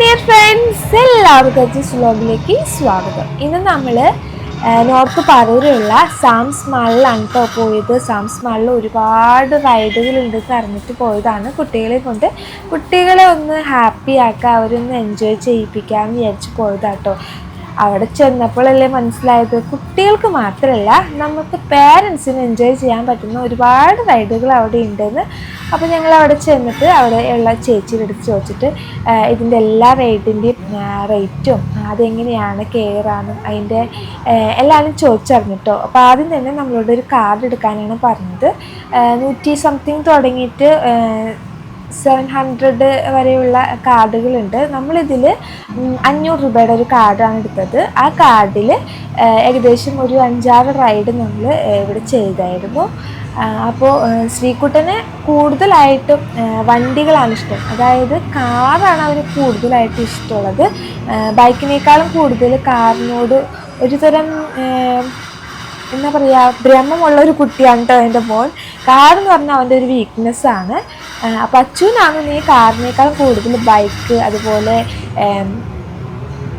Dear friends എല്ലാവർക്കും അച്ചസ് വ്ലോഗിലേക്ക് സ്വാഗതം. ഇന്ന് നമ്മൾ നോർത്ത് പറൂരുള്ള സാംസ് മാളിലാണ് കേട്ടോ പോയത്. സാംസ് മാളിൽ ഒരുപാട് റൈഡുകളുണ്ട് അറിഞ്ഞിട്ട് പോയതാണ് കുട്ടികളെ കൊണ്ട്. കുട്ടികളെ ഒന്ന് ഹാപ്പി ആക്കുക അവരൊന്ന് എൻജോയ് ചെയ്യിപ്പിക്കാമെന്ന് വിചാരിച്ച് പോയതാട്ടോ. അവിടെ ചെന്നപ്പോഴല്ലേ മനസ്സിലായത്? കുട്ടികൾക്ക് മാത്രമല്ല നമുക്ക് പേരൻസിന് എൻജോയ് ചെയ്യാൻ പറ്റുന്ന ഒരുപാട് റൈഡുകൾ അവിടെ ഉണ്ടെന്ന്. അപ്പോൾ ഞങ്ങൾ അവിടെ ചെന്നിട്ട് അവിടെ ഉള്ള ചേച്ചിയുടെ അടുത്ത് ചോദിച്ചിട്ട് ഇതിന്റെ എല്ലാ റൈഡിന്റെയും റേറ്റും അതെങ്ങനെയാണ് കെയറാണെന്നും അതിന്റെ എല്ലാവരും ചോദിച്ചറിഞ്ഞിട്ടോ. അപ്പോൾ ആദ്യം തന്നെ നമ്മളോട് ഒരു കാർഡ് എടുക്കാനാണ് പറഞ്ഞത്. നൂറ്റി സംതിങ് തുടങ്ങിയിട്ട് സെവൻ ഹൺഡ്രഡ് വരെയുള്ള കാർഡുകളുണ്ട്. നമ്മളിതിൽ അഞ്ഞൂറ് രൂപയുടെ ഒരു കാർഡാണ് എടുത്തത്. ആ കാർഡിൽ ഏകദേശം ഒരു അഞ്ചാറ് റൈഡ് നമ്മൾ ഇവിടെ ചെയ്തായിരുന്നു. അപ്പോൾ ശ്രീകുട്ടന് കൂടുതലായിട്ടും വണ്ടികളാണ് ഇഷ്ടം. അതായത് കാറാണ് അവന് കൂടുതലായിട്ട് ഇഷ്ടമുള്ളത്. ബൈക്കിനേക്കാളും കൂടുതൽ കാറിനോട് ഒരു തരം ആ, എന്താ പറയുക ഭ്രമമുള്ള ഒരു കുട്ടിയാണ് കേട്ടോ എന്റെ മോൻ. കാർ എന്ന് പറഞ്ഞാൽ അവന്റെ ഒരു വീക്ക്നെസ് ആണ് അപ്പം അച്ഛനാണ് നീ കാറിനേക്കാളും കൂടുതൽ ബൈക്ക് അതുപോലെ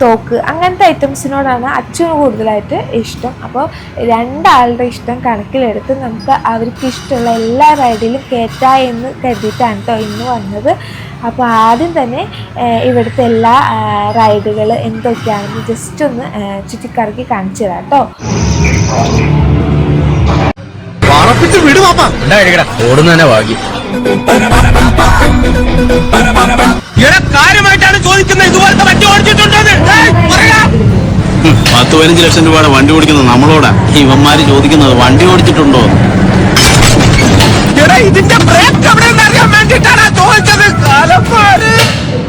തോക്ക് അങ്ങനത്തെ ഐറ്റംസിനോടാണ് അച്ഛന് കൂടുതലായിട്ട് ഇഷ്ടം. അപ്പോൾ രണ്ടാളുടെ ഇഷ്ടം കണക്കിലെടുത്ത് നമുക്ക് അവർക്ക് ഇഷ്ടമുള്ള എല്ലാ റൈഡിലും കയറ്റാ എന്ന് കരുതിയിട്ടാണ് കേട്ടോ ഇന്ന് വന്നത്. അപ്പോൾ ആദ്യം തന്നെ ഇവിടുത്തെ എല്ലാ റൈഡുകൾ എന്തൊക്കെയാണെന്ന് ജസ്റ്റ് ഒന്ന് ചുറ്റിക്കറക്കി കാണിച്ചു തരാം കേട്ടോ ഓടുന്ന തന്നെ ഭാഗ്യം. കാര്യമായിട്ടാണ് ചോദിക്കുന്നത്. ഇതുപോലത്തെ വണ്ടി ഓടിച്ചിട്ടുണ്ടോ ഏയ്, പറയാ. ഹും, പത്ത് പതിനഞ്ച് ലക്ഷം രൂപയുടെ വണ്ടി ഓടിക്കുന്നത് നമ്മളോടാ. ഇവന്മാര് ചോദിക്കുന്നത് വണ്ടി ഓടിച്ചിട്ടുണ്ടോ? ഇതിന്റെ ബ്രേക്ക് എവിടെയെന്ന് അറിയാൻ വേണ്ടിട്ടാണ് ചോദിച്ചത്. കാലപ്പാട്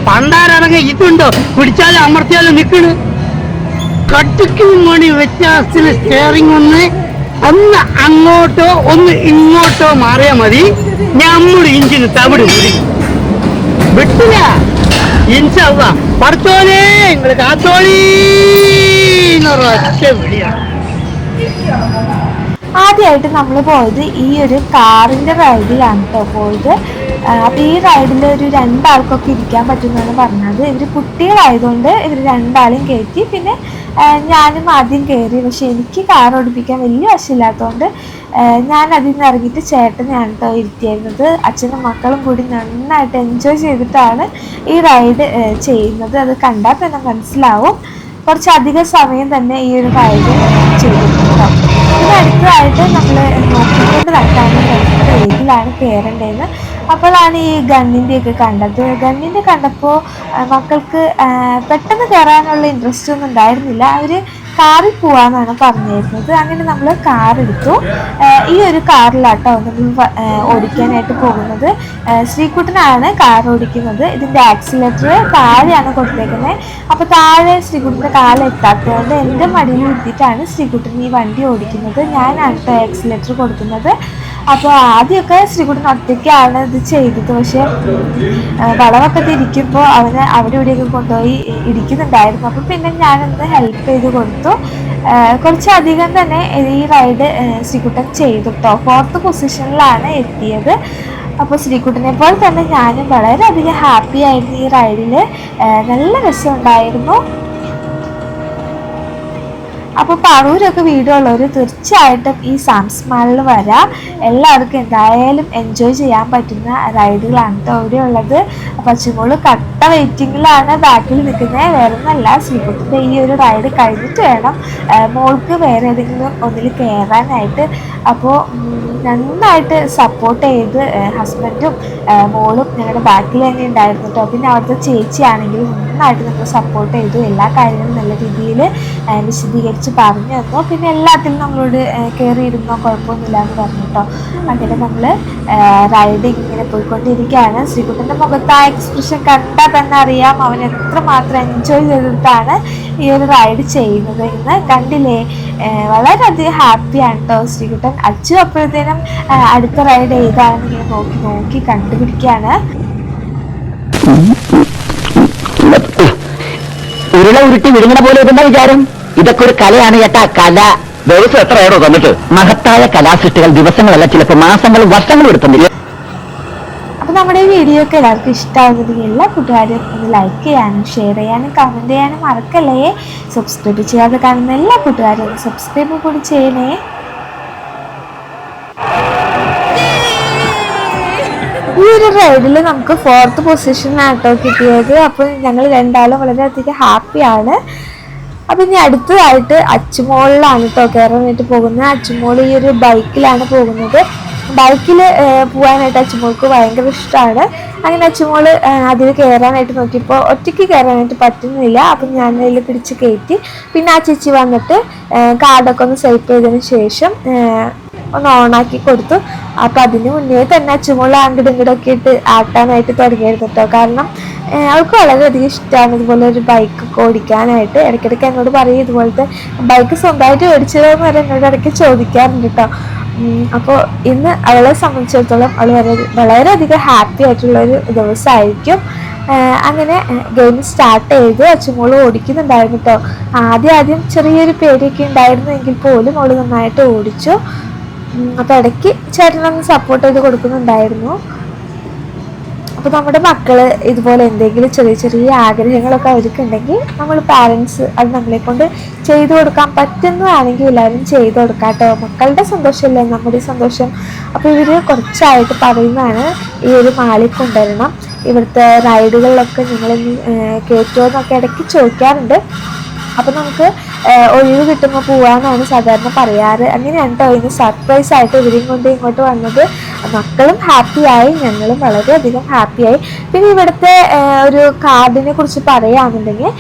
പണ്ടാരടങ്ങ ഇതുണ്ടോ? പിടിച്ചാലും അമർത്തിയാലും നിക്കണ് കട്ടിക്കും മണി വ്യത്യാസത്തിന് സ്റ്റിയറിംഗ് ഒന്ന് ഒന്ന് അങ്ങോട്ടോ ഒന്ന് ഇങ്ങോട്ടോ മാറിയാ മതി. നമ്മുടെ ഇഞ്ചിന് തവിട് വിട്ടില്ല. ഇഞ്ച പഠിച്ചോലേ നിങ്ങൾ കാത്തോളീ. ആദ്യമായിട്ട് നമ്മൾ പോയത് ഈ ഒരു കാറിന്റെ റൈഡിലാണ് കേട്ടോ പോയത്. അപ്പോൾ ഈ റൈഡിൽ ഒരു രണ്ടാൾക്കൊക്കെ ഇരിക്കാൻ പറ്റുമെന്നാണ് പറഞ്ഞത്. ഇവർ കുട്ടികളായതുകൊണ്ട് ഇവർ രണ്ടാളും കയറ്റി പിന്നെ ഞാനും ആദ്യം കയറി പക്ഷെ എനിക്ക് കാർ ഓടിപ്പിക്കാൻ വലിയ വശമില്ലാത്തതുകൊണ്ട് ഞാൻ അതിൽ നിന്ന് ഇറങ്ങിയിട്ട് ചേട്ടനെയാണ് കേട്ടോ ഇരുത്തിയായിരുന്നത് അച്ഛനും മക്കളും കൂടി നന്നായിട്ട് എൻജോയ് ചെയ്തിട്ടാണ് ഈ റൈഡ് ചെയ്യുന്നത്. അത് കണ്ടാൽ തന്നെ മനസ്സിലാവും. കുറച്ചധികം സമയം തന്നെ ഈ ഒരു റൈഡ് ചെയ്തിട്ടുണ്ടാവും പിന്നെ നമ്മൾ നോക്കിക്കൊണ്ട് നടക്കാനും റൈഡിലാണ് കയറേണ്ടതെന്ന് അപ്പോഴാണ് ഈ ഗണ്ണിന്റെ ഒക്കെ കണ്ടത് ഗണ്ണിന്റെ കണ്ടപ്പോൾ മക്കൾക്ക് പെട്ടെന്ന് കയറാനുള്ള ഇൻട്രസ്റ്റ് ഒന്നും ഉണ്ടായിരുന്നില്ല. അവർ കാറിൽ പോവാന്നാണ് പറഞ്ഞിരുന്നത്. അങ്ങനെ നമ്മൾ കാർ എടുത്തു. ഈ ഒരു കാറിലാട്ടോ നമ്മൾ ഓടിക്കാനായിട്ട് പോകുന്നത്. ശ്രീകുട്ടനാണ് കാർ ഓടിക്കുന്നത്. ഇതിന്റെ ആക്സിലേറ്റർ താഴെയാണ് കൊടുത്തേക്കുന്നത് അപ്പോൾ താഴെ ശ്രീകുട്ടന്റെ കാലം എത്താത്തതുകൊണ്ട് എന്റെ മടിയിൽ എത്തിയിട്ടാണ് ശ്രീകുട്ടൻ ഈ വണ്ടി ഓടിക്കുന്നത്. ഞാനാണ് ആക്സിലേറ്റർ കൊടുക്കുന്നത്. അപ്പോൾ ആദ്യമൊക്കെ ശ്രീകുട്ടൻ ഒറ്റയ്ക്കാണ് ഇത് ചെയ്തത്. പക്ഷേ വളമൊക്കെ തിരിക്കുമ്പോൾ അവനെ അവിടെ ഇവിടെയൊക്കെ കൊണ്ടുപോയി ഇടിക്കുന്നുണ്ടായിരുന്നു. അപ്പോൾ പിന്നെ ഞാനൊന്ന് ഹെൽപ്പ് ചെയ്ത് കൊടുത്തു. കുറച്ചധികം തന്നെ ഈ റൈഡ് ശ്രീകുട്ടൻ ചെയ്തു കേട്ടോ ഫോർത്ത് പൊസിഷനിലാണ് എത്തിയത്. അപ്പോൾ ശ്രീകുട്ടനെ പോലെ തന്നെ ഞാനും വളരെയധികം ഹാപ്പി ആയിരുന്നു ഈ റൈഡിൽ നല്ല രസമുണ്ടായിരുന്നു. അപ്പോൾ പറൂരൊക്കെ വീടുള്ളവർ തീർച്ചയായിട്ടും ഈ സാംസ്മാളിൽ വരാം. എല്ലാവർക്കും എന്തായാലും എൻജോയ് ചെയ്യാൻ പറ്റുന്ന റൈഡുകളാണ് ഇവിടെ ഉള്ളത്. പച്ചമോൾ കട്ട വെയിറ്റിങ്ങിലാണ് ബാക്കിൽ നിൽക്കുന്നത് വേറെ ഒന്നല്ല ശ്രീകുട്ടിന്റെ ഈ ഒരു റൈഡ് കഴിഞ്ഞിട്ട് വേണം. മോൾക്ക് വേറെ ഏതെങ്കിലും ഒന്നിൽ കയറാനായിട്ട് അപ്പോൾ നന്നായിട്ട് സപ്പോർട്ട് ചെയ്ത് ഹസ്ബൻഡും മോളും ഞങ്ങളുടെ ബാക്കിൽ തന്നെ ഉണ്ടായിരുന്നു കേട്ടോ പിന്നെ അവിടുത്തെ ചേച്ചിയാണെങ്കിൽ നന്നായിട്ട് നമ്മൾ സപ്പോർട്ട് ചെയ്തു. എല്ലാ കാര്യങ്ങളും നല്ല രീതിയിൽ വിശദീകരിച്ച് പറഞ്ഞു തന്നു. പിന്നെ എല്ലാത്തിലും നമ്മളോട് കയറിയിരുന്നോ കുഴപ്പമൊന്നുമില്ല എന്ന് പറഞ്ഞു അങ്ങനെ നമ്മൾ റൈഡിങ് ഇങ്ങനെ പോയിക്കൊണ്ടിരിക്കുകയാണ്. ശ്രീകുട്ടന്റെ മുഖത്ത് ആ എക്സ്പ്രഷൻ കണ്ടാൽ തന്നെ അറിയാം. അവൻ എത്രമാത്രം എൻജോയ് ചെയ്തിട്ടാണ് ഈ ഒരു റൈഡ് ചെയ്യുന്നത് എന്ന് കണ്ടില്ലേ? വളരെയധികം ഹാപ്പിയാണ് കേട്ടോ ശ്രീകുട്ടൻ. അച്ചു അപ്പോഴത്തേനും അടുത്ത റൈഡ് ഏതാണെന്ന് ഇങ്ങനെ നോക്കി നോക്കി കണ്ടുപിടിക്കുകയാണ്. ഉരുള ഉരുട്ടി വിഴുങ്ങണ പോലെ ഇതെന്താ വിചാരം? ഇതൊക്കെ ഒരു കലയാണ് ഏട്ടാ കല. ദിവസം എത്ര ഏടോ തന്നിട്ട്? മഹത്തായ കലാസൃഷ്ടികൾ ദിവസങ്ങളല്ല ചിലപ്പോൾ മാസങ്ങളും വർഷങ്ങളും എടുക്കുന്നില്ല. അപ്പോൾ അപ്പോൾ നമ്മുടെ ഈ വീഡിയോ ഒക്കെ എല്ലാവർക്കും ഇഷ്ടമാകുന്നത് എല്ലാ കൂട്ടുകാരും ഒന്ന് ലൈക്ക് ചെയ്യാനും ഷെയർ ചെയ്യാനും കമന്റ് ചെയ്യാനും മറക്കല്ലേ? സബ്സ്ക്രൈബ് ചെയ്യാതെ കാണുന്ന എല്ലാ കൂട്ടുകാരും സബ്സ്ക്രൈബ് കൂടി ചെയ്യണേ. ഒരു റൈഡിൽ നമുക്ക് ഫോർത്ത് പൊസിഷനാട്ടോ കിട്ടിയത്. അപ്പോൾ ഞങ്ങൾ രണ്ടാളും വളരെയധികം ഹാപ്പിയാണ് അപ്പം ഇനി അടുത്തതായിട്ട് അച്ചുമോളിലാണ് കേട്ടോ കയറാനായിട്ട് പോകുന്നത്. അച്ചുമോൾ ഈ ഒരു ബൈക്കിലാണ് പോകുന്നത്. ബൈക്കിൽ പോകാനായിട്ട് അച്ചുമോൾക്ക് ഭയങ്കര ഇഷ്ടമാണ് അങ്ങനെ അച്ചുമോൾ അതിൽ കയറാനായിട്ട് നോക്കിയപ്പോൾ ഒറ്റയ്ക്ക് കയറാനായിട്ട് പറ്റുന്നില്ല. അപ്പം ഞാൻ അതിൽ പിടിച്ച് കയറ്റി പിന്നെ ആ ചേച്ചി വന്നിട്ട് കാർഡൊക്കെ ഒന്ന് സ്വൈപ്പ് ചെയ്തതിന് ശേഷം ഒന്ന് ഓണാക്കി കൊടുത്തു. അപ്പം അതിന് മുന്നേ തന്നെ അങ്ങോട്ടും ഇങ്ങോട്ടും ഇട്ട് ആട്ടാനായിട്ട് തുടങ്ങിയിരുന്നു കേട്ടോ കാരണം അവൾക്ക് വളരെയധികം ഇഷ്ടമാണ് ഇതുപോലെ ഒരു ബൈക്ക് ബൈക്കൊക്കെ ഓടിക്കാനായിട്ട്. ഇടയ്ക്കിടയ്ക്ക് എന്നോട് പറയും ഇതുപോലത്തെ ബൈക്ക് സ്വന്തമായിട്ട് ഓടിച്ചതെന്ന് വരെ എന്നോട് ഇടയ്ക്ക് ചോദിക്കാറുണ്ട് കേട്ടോ അപ്പോൾ ഇന്ന് അവളെ സംബന്ധിച്ചിടത്തോളം അവൾ വളരെ വളരെയധികം ഹാപ്പി ആയിട്ടുള്ള ഒരു ദിവസമായിരിക്കും അങ്ങനെ ഗെയിം സ്റ്റാർട്ട് ചെയ്തു അച്ചുമോൾ ഓടിക്കുന്നുണ്ടായിരുന്നു കേട്ടോ ആദ്യം ആദ്യം ചെറിയൊരു പേടിയൊക്കെ ഉണ്ടായിരുന്നു എങ്കിൽ പോലും അവൾ നന്നായിട്ട് ഓടിച്ചു. അപ്പൊ ഇടയ്ക്ക് ചേട്ടനൊന്ന് സപ്പോർട്ട് ചെയ്ത് കൊടുക്കുന്നുണ്ടായിരുന്നു. അപ്പോൾ നമ്മുടെ മക്കൾ ഇതുപോലെ എന്തെങ്കിലും ചെറിയ ചെറിയ ആഗ്രഹങ്ങളൊക്കെ അവർക്കുണ്ടെങ്കിൽ നമ്മൾ പാരൻസ് അത് നമ്മളെ കൊണ്ട് ചെയ്തു കൊടുക്കാൻ പറ്റുന്നതാണെങ്കിൽ എല്ലാവരും ചെയ്തു കൊടുക്കാട്ടോ. മക്കളുടെ സന്തോഷമല്ലേ? നമ്മുടെ സന്തോഷം. അപ്പോൾ ഇവർ കുറച്ചായിട്ട് പറയുന്നതാണ് ഈ ഒരു മാളിൽ കൊണ്ടുവരണം ഇവിടുത്തെ റൈഡുകളിലൊക്കെ നിങ്ങൾ കയറ്റുമോ എന്നൊക്കെ ഇടയ്ക്ക് ചോദിക്കാറുണ്ട്. അപ്പം നമുക്ക് ഒഴിവ് കിട്ടുമ്പോൾ പോവാന്നാണ് സാധാരണ പറയാറ്. അങ്ങനെയാണ് കേട്ടോ ഇന്ന് സർപ്രൈസ് ആയിട്ട് ഇവരെയും കൊണ്ട് ഇങ്ങോട്ട് വന്നത്. മക്കളും ഹാപ്പിയായി ഞങ്ങളും വളരെയധികം ഹാപ്പിയായി പിന്നെ ഇവിടുത്തെ ഒരു കാർഡിനെ കുറിച്ച് പറയുകയാണെന്നുണ്ടെങ്കിൽ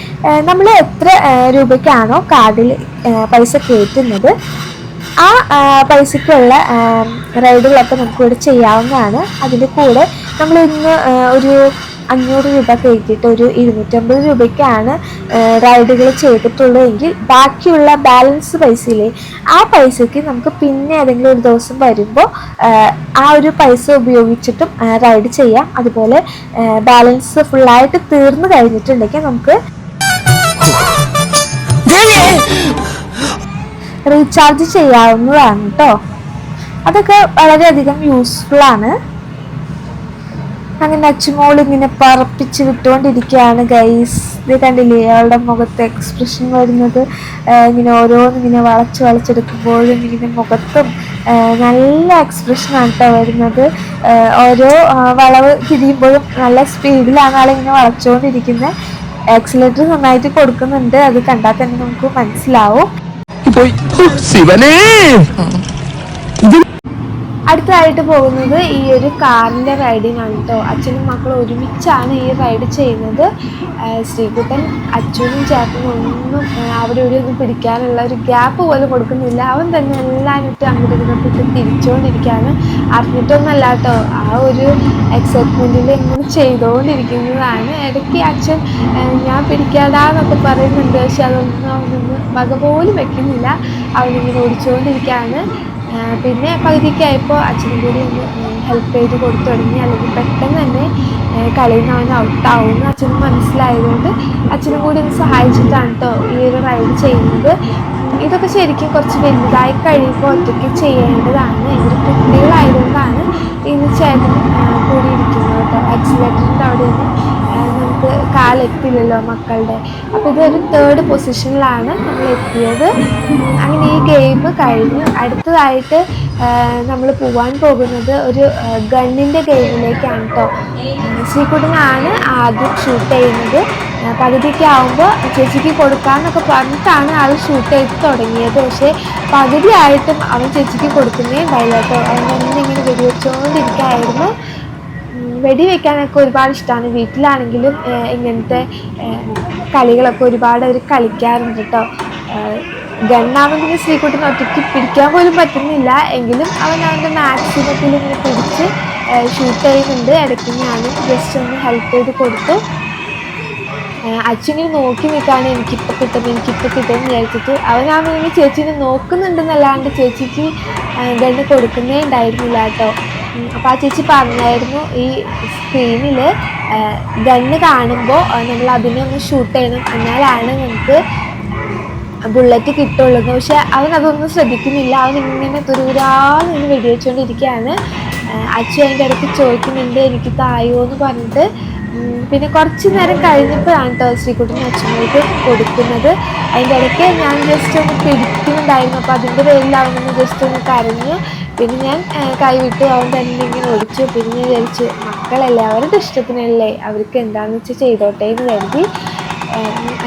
നമ്മൾ എത്ര രൂപയ്ക്കാണോ കാർഡിൽ പൈസ കയറ്റുന്നത്? ആ പൈസയ്ക്കുള്ള റൈഡുകളൊക്കെ നമുക്ക് ഇവിടെ ചെയ്യാവുന്നതാണ്. അതിന്റെ കൂടെ നമ്മൾ ഇന്ന് ഒരു അഞ്ഞൂറ് രൂപ കയറ്റിയിട്ട് ഒരു ഇരുന്നൂറ്റമ്പത് രൂപയ്ക്കാണ് റൈഡുകൾ ചെയ്തിട്ടുള്ളതെങ്കിൽ ബാക്കിയുള്ള ബാലൻസ് പൈസയിലെ ആ പൈസയ്ക്ക് നമുക്ക് പിന്നെ ഏതെങ്കിലും ഒരു ദിവസം വരുമ്പോൾ ആ ഒരു പൈസ ഉപയോഗിച്ചിട്ടും റൈഡ് ചെയ്യാം. അതുപോലെ ബാലൻസ് ഫുള്ളായിട്ട് തീർന്നു കഴിഞ്ഞിട്ടുണ്ടെങ്കിൽ നമുക്ക് റീചാർജ് ചെയ്യാവുന്നതാണ് കേട്ടോ അതൊക്കെ വളരെയധികം യൂസ്ഫുൾ ആണ്. അങ്ങനെ അച്ചുമോൾ ഇങ്ങനെ പറപ്പിച്ച് വിട്ടുകൊണ്ടിരിക്കുകയാണ് ഗൈസ് ഇത് കണ്ടില്ലേ? അയാളുടെ മുഖത്ത് എക്സ്പ്രഷൻ വരുന്നത്. ഇങ്ങനെ ഓരോന്ന് ഇങ്ങനെ വളച്ച് വളച്ചെടുക്കുമ്പോഴും ഇങ്ങനെ മുഖത്തും നല്ല എക്സ്പ്രഷനാണ് കേട്ടോ വരുന്നത്. ഓരോ വളവ് തിരിയുമ്പോഴും നല്ല സ്പീഡിലാണ് ആളിങ്ങനെ വളച്ചുകൊണ്ടിരിക്കുന്നത് ആക്സിലേറ്റർ നന്നായിട്ട് കൊടുക്കുന്നുണ്ട്. അത് കണ്ടാൽ തന്നെ നമുക്ക് മനസ്സിലാവും. പോയി ശിവനേ! അടുത്തതായിട്ട് പോകുന്നത് ഈ ഒരു കാറിന്റെ റൈഡിനാണ് കേട്ടോ അച്ഛനും മക്കളും ഒരുമിച്ചാണ് ഈ റൈഡ് ചെയ്യുന്നത്. ശ്രീകുട്ടൻ അച്ഛനും ചേട്ടനും ഒന്നും അവിടെ ഇവിടെ ഒന്നും പിടിക്കാനുള്ള ഒരു ഗ്യാപ്പ് പോലും കൊടുക്കുന്നില്ല. അവൻ തന്നെ എല്ലാം ഇട്ട് അങ്ങോട്ട് ഇങ്ങോട്ട് തിരിച്ചുകൊണ്ടിരിക്കുകയാണ്. അറിഞ്ഞിട്ടൊന്നല്ല കേട്ടോ ആ ഒരു എക്സൈറ്റ്മെന്റിൽ ഇങ്ങനെ ചെയ്തുകൊണ്ടിരിക്കുന്നതാണ്. ഇടയ്ക്ക് അച്ഛൻ ഞാൻ പിടിക്കാതാന്നൊക്കെ പറയുന്നുണ്ട്. പക്ഷെ അതൊന്നും അവനൊന്നും വക പോലും വെക്കുന്നില്ല. അവനിങ്ങനെ ഓടിച്ചുകൊണ്ടിരിക്കുകയാണ്. പിന്നെ പകുതിക്കായപ്പോൾ അച്ഛനും കൂടി ഒന്ന് ഹെൽപ്പ് ചെയ്ത് കൊടുത്തു തുടങ്ങി. അല്ലെങ്കിൽ പെട്ടെന്ന് തന്നെ കളിയിൽ നിന്ന് അവൻ ഔട്ടാവും എന്ന് അച്ഛന് മനസ്സിലായതുകൊണ്ട് അച്ഛനും കൂടി ഒന്ന് സഹായിച്ചിട്ടാണ് കേട്ടോ ഈ ഒരു റൈഡ് ചെയ്യുന്നത്. ഇതൊക്കെ ശരിക്കും കുറച്ച് വലുതായി കഴിയുമ്പോൾ ഒറ്റയ്ക്ക് ചെയ്യേണ്ടതാണ്. ഇവർ കുട്ടികളായതുകൊണ്ടാണ് ഇന്ന് ചേട്ടൻ കൂടിയിരിക്കുന്നത് കേട്ടോ ആക്സിലേറ്ററിന്റെ അവിടെ നിന്ന് കാലെത്തില്ലല്ലോ മക്കളുടെ. അപ്പോൾ ഇതൊരു തേർഡ് പൊസിഷനിലാണ് നമ്മൾ എത്തിയത് അങ്ങനെ ഈ ഗെയിം കഴിഞ്ഞു. അടുത്തതായിട്ട് നമ്മൾ പോകാൻ പോകുന്നത് ഒരു ഗണ്ണിന്റെ ഗെയിമിലേക്കാണ് കേട്ടോ ശ്രീകുട്ടനാണ് ആദ്യം ഷൂട്ട് ചെയ്യുന്നത്. ആ, പകുതിയൊക്കെ ആകുമ്പോൾ ചേച്ചിക്ക് കൊടുക്കാമെന്നൊക്കെ പറഞ്ഞിട്ടാണ് ആൾ ഷൂട്ട് ചെയ്ത് തുടങ്ങിയത്. പക്ഷേ പകുതിയായിട്ടും അവൻ ചേച്ചിക്ക് കൊടുക്കുന്നേ ഉണ്ടായില്ല കേട്ടോ അവൻ ഇങ്ങനെ വെടിവെച്ചുകൊണ്ടിരിക്കുകയായിരുന്നു ഉം, വെടിവെക്കാനൊക്കെ ഒരുപാട് ഇഷ്ടമാണ് വീട്ടിലാണെങ്കിലും ഇങ്ങനത്തെ കളികളൊക്കെ ഒരുപാട് അവർ കളിക്കാറുണ്ട് കേട്ടോ ഗണ്ണാവുന്നതിന് ശ്രീകുട്ടന് ഒറ്റയ്ക്ക് പിടിക്കാൻ പോലും പറ്റുന്നില്ല. എങ്കിലും അവൻ അവന്റെ മാക്സിമത്തിൽ ഇങ്ങനെ പിടിച്ച് ഷൂട്ട് ചെയ്യുന്നുണ്ട്. ഇടയ്ക്ക് ഞാൻ ജസ്റ്റ് ഒന്ന് ഹെൽപ്പ് ചെയ്ത് കൊടുത്തു. അച്ഛനെ നോക്കി നിൽക്കാണ് എനിക്കിപ്പോൾ കിട്ടും എനിക്കിപ്പോൾ കിട്ടുമെന്ന് വിചാരിച്ചിട്ട് അവനാണെങ്കിൽ ചേച്ചീനെ നോക്കുന്നുണ്ടെന്നല്ലാണ്ട് ചേച്ചിക്ക് ഗണ്ണ് കൊടുക്കുന്നേ ഉണ്ടായിരുന്നില്ല കേട്ടോ അപ്പോൾ ആ ചേച്ചി പറഞ്ഞായിരുന്നു ഈ സ്ക്രീനിൽ ഗണ്ണ് കാണുമ്പോൾ നമ്മൾ അതിനെ ഒന്ന് ഷൂട്ട് ചെയ്യണം എന്നാലാണ് നമുക്ക് ബുള്ളറ്റ് കിട്ടുള്ളൂ. പക്ഷെ അവൻ അതൊന്നും ശ്രദ്ധിക്കുന്നില്ല. അവൻ ഇങ്ങനെ തുരുരാന്ന് വെടിവെച്ചുകൊണ്ടിരിക്കുകയാണ് അച്ഛൻ അതിന്റെ ഇടയ്ക്ക് ചോദിക്കുന്നുണ്ട് എനിക്ക് തായോ എന്ന് പറഞ്ഞിട്ട്. പിന്നെ കുറച്ച് നേരം കഴിഞ്ഞപ്പോഴാണ് കേട്ടോ ശ്രീകുട്ടൻ അച്ഛനോട് കൊടുക്കുന്നത്. അതിന്റെ ഇടയ്ക്ക് ഞാൻ ജസ്റ്റ് ഒന്ന് പിടിക്കുന്നുണ്ടായിരുന്നു. അപ്പോൾ അതിന്റെ പേരിൽ അവനൊന്ന് ജസ്റ്റ് ഒന്ന് കരഞ്ഞു. പിന്നെ ഞാൻ കൈവിട്ട് അവൻ തന്നെ ഇങ്ങനെ ഒഴിച്ചു പിന്നെ വിചാരിച്ചു മക്കളല്ലേ അവരുടെ ഇഷ്ടത്തിനല്ലേ അവർക്ക് എന്താണെന്ന് വെച്ചാൽ ചെയ്തോട്ടെ എന്ന് കരുതി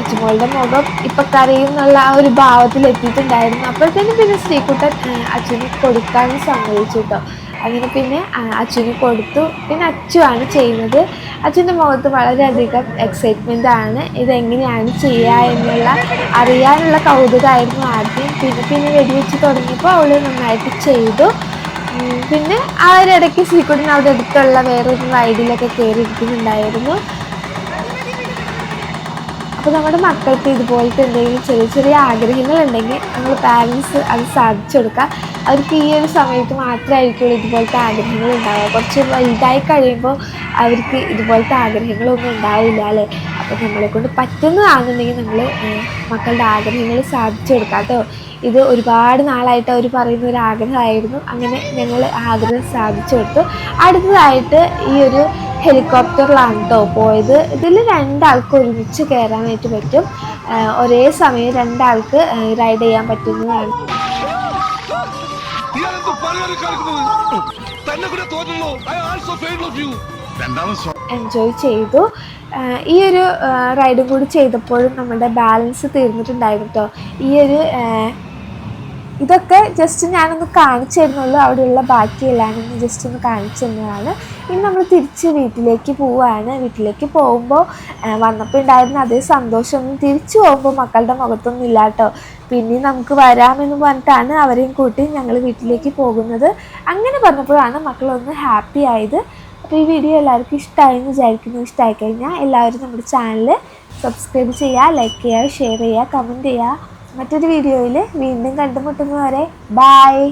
അച്ഛമോളുടെ മുഖം ഇപ്പൊ കരയുന്നുള്ള ആ ഒരു ഭാവത്തിൽ എത്തിയിട്ടുണ്ടായിരുന്നു. അപ്പോഴത്തേനും പിന്നെ ശ്രീകുട്ടൻ അച്ഛന് കൊടുക്കാൻ സമ്മതിച്ചു കേട്ടോ. അങ്ങനെ പിന്നെ അച്ഛന് കൊടുത്തു. പിന്നെ അച്ചുവാണ് ചെയ്യുന്നത്. അച്ഛന്റെ മുഖത്ത് വളരെയധികം എക്സൈറ്റ്മെന്റ് ആണ്. ഇതെങ്ങനെയാണ് ചെയ്യുക എന്നുള്ള അറിയാനുള്ള കൗതുകമായിരുന്നു ആദ്യം. പിന്നെ പിന്നെ വെടിവെച്ച് തുടങ്ങിയപ്പോൾ അവൾ നന്നായിട്ട് ചെയ്തു. പിന്നെ ഇടയ്ക്ക് ശ്രീകുട്ടൻ അവിടെ അടുത്തുള്ള വേറൊരു റൈഡിലൊക്കെ കയറി ഇരിക്കുന്നുണ്ടായിരുന്നു അപ്പോൾ നമ്മുടെ മക്കൾക്ക് ഇതുപോലത്തെ എന്തെങ്കിലും ചെറിയ ചെറിയ ആഗ്രഹങ്ങൾ ഉണ്ടെങ്കിൽ നമ്മൾ പാരൻസ് അത് സാധിച്ചു കൊടുക്കുക. അവർക്ക് ഈ ഒരു സമയത്ത് മാത്രമായിരിക്കുള്ളൂ ഇതുപോലത്തെ ആഗ്രഹങ്ങൾ ഉണ്ടാവുക. കുറച്ച് വലുതായി കഴിയുമ്പോൾ അവർക്ക് ഇതുപോലത്തെ ആഗ്രഹങ്ങളൊന്നും ഉണ്ടാവില്ല അല്ലേ? അപ്പോൾ നമ്മളെ കൊണ്ട് പറ്റുന്നതാണെന്നുണ്ടെങ്കിൽ നമ്മൾ മക്കളുടെ ആഗ്രഹങ്ങൾ സാധിച്ചു കൊടുക്കാം കേട്ടോ. ഇത് ഒരുപാട് നാളായിട്ട് അവർ പറയുന്ന ഒരു ആഗ്രഹമായിരുന്നു. അങ്ങനെ ഞങ്ങൾ ആഗ്രഹം സാധിച്ചു കൊടുത്തു. അടുത്തതായിട്ട് ഈ ഒരു ഹെലികോപ്റ്ററിലാണ് കേട്ടോ പോയത്. ഇതിൽ രണ്ടാൾക്ക് ഒരുമിച്ച് കയറാനായിട്ട് പറ്റും. ഒരേ സമയം രണ്ടാൾക്ക് റൈഡ് ചെയ്യാൻ പറ്റുന്നതാണ്. തന്നെ കൂടെ തോന്നുന്നു. I also fail of you രണ്ടാമത് എൻജോയ് ചെയ്തു. ഈ ഒരു റൈഡും കൂടി ചെയ്തപ്പോഴും നമ്മുടെ ബാലൻസ് തീർന്നിട്ടുണ്ടായിരുന്നു കേട്ടോ ഈ ഒരു ഇതൊക്കെ ജസ്റ്റ് ഞാനൊന്ന് കാണിച്ചു തരുന്നുള്ളൂ. അവിടെയുള്ള ബാക്കിയെല്ലാം ഒന്ന് ജസ്റ്റ് ഒന്ന് കാണിച്ചു തന്നതാണ് ഇനി നമ്മൾ തിരിച്ച് വീട്ടിലേക്ക് പോവുകയാണ് വീട്ടിലേക്ക് പോകുമ്പോൾ വന്നപ്പോൾ ഉണ്ടായിരുന്ന അതേ സന്തോഷം. തിരിച്ചു പോകുമ്പോൾ മക്കളുടെ മുഖത്തൊന്നും ഇല്ല കേട്ടോ. പിന്നെ നമുക്ക് വരാമെന്ന് പറഞ്ഞിട്ടാണ് അവരെയും കൂട്ടി ഞങ്ങൾ വീട്ടിലേക്ക് പോകുന്നത്. അങ്ങനെ പറഞ്ഞപ്പോഴാണ് മക്കളൊന്ന് ഹാപ്പി ആയത്. അപ്പോൾ ഈ വീഡിയോ എല്ലാവർക്കും ഇഷ്ടമായി എന്ന് വിചാരിക്കുന്നു. ഇഷ്ടമായി കഴിഞ്ഞാൽ എല്ലാവരും നമ്മുടെ ചാനൽ സബ്സ്ക്രൈബ് ചെയ്യുക ലൈക്ക് ചെയ്യുക ഷെയർ ചെയ്യുക കമന്റ് ചെയ്യുക. മറ്റൊരു വീഡിയോയിൽ വീണ്ടും കണ്ടുമുട്ടുന്നവരെ ബായ്